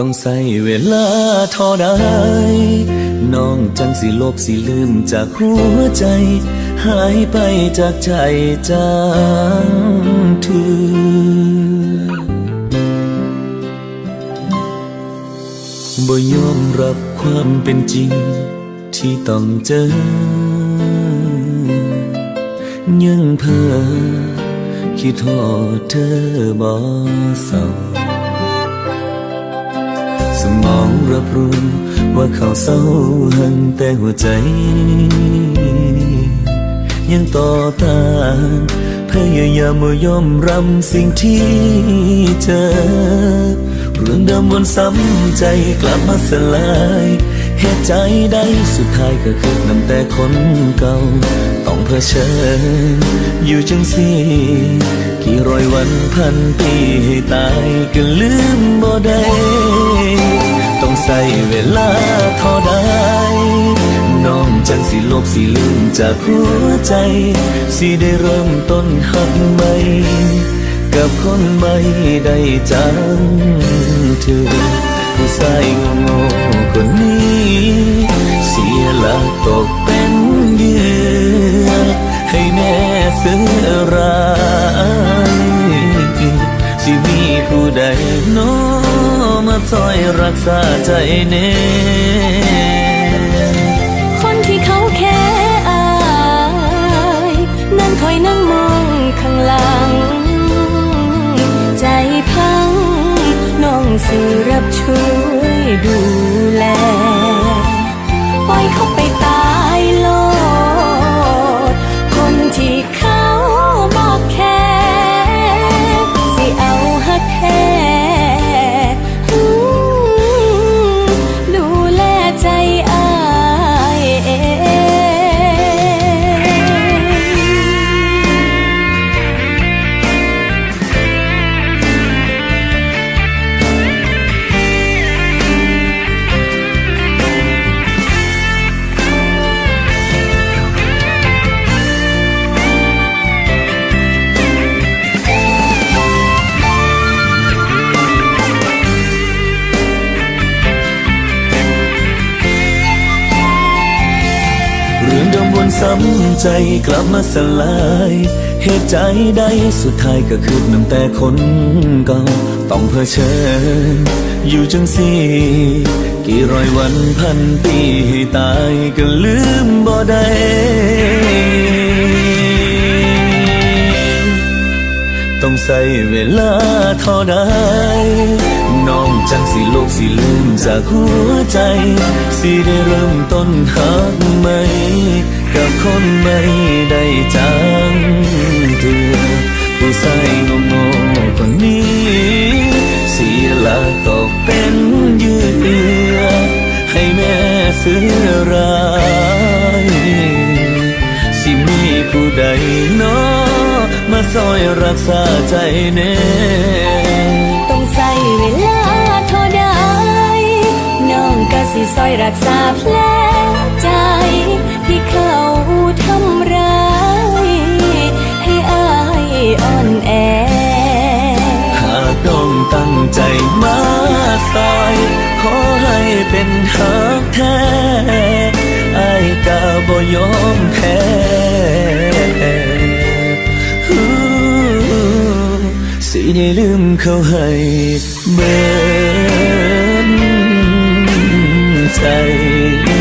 ต้องใส่เวลาเท่าใดน้องจังสิลบสิลืมจากหัวใจ หายไปจากใจจางทือบ่ยอมรับความเป็นจริง ที่ต้องเจอ ยังเพ้อคิดทอดเธอบ่เศร้า สมองรับรู้ว่าเขาเศร้าหันแต่หัวใจ ยังต่อต้านพยายามยอมรับสิ่งที่เจอเรื่องเดิมวนซ้ำใจกลับมาสลายเหตุใจใดสุดท้ายก็คือนำแต่คนเก่า ต้องเผชิญอยู่จังสิกี่ร้อยวันพันปีให้ตายก็ลืมบ่ได้ เวลาเท่าใดน้องจังสิลบสิลืมจากหัวใจ สิได้เริ่มต้นหักใหม่กับคนไม่ได้จังเธอผู้ชายโง่คนนี้ เสียหลักตกเป็นเหยื่อให้แม่เสือร้ายสิมีผู้ใดโน้มา ซอยรักษาใจเน่คนที่เขาแค่อายนั่งคอยนั่งมองข้างหลัง ใจพังน้องสิรับช่วยดู วนซ้ำใจกลับมาสลาย เหตุใจใดสุดท้ายก็คือน้ำแต่คนเก่าต้องเผชิญอยู่จังสิกี่ร้อยวันพันปีให้ตายก็ลืมบ่ได้ต้องใส่เวลาเท่าใดน้องจังสิโลกสิลืมจากหัวใจ สิได้เริ่มต้นหักใหม่กับคนไม่ได้จังเถือผู้ชายโง่ๆคนนี้ เสียลักตกเป็นเยื่อให้แม่เสือร้ายสิมีผู้ใดเนาะมาซอยรักษาใจแน่ สิซอยรักษาแผลใจ ที่เขาทำร้าย ให้อายอ่อนแอ หากต้องตั้งใจมาซอย ขอให้เป็นหักแท้ไอ้ายกาบ่ยอมแพ้ฮู้สิได้ลืมเขาให้เบิ 在。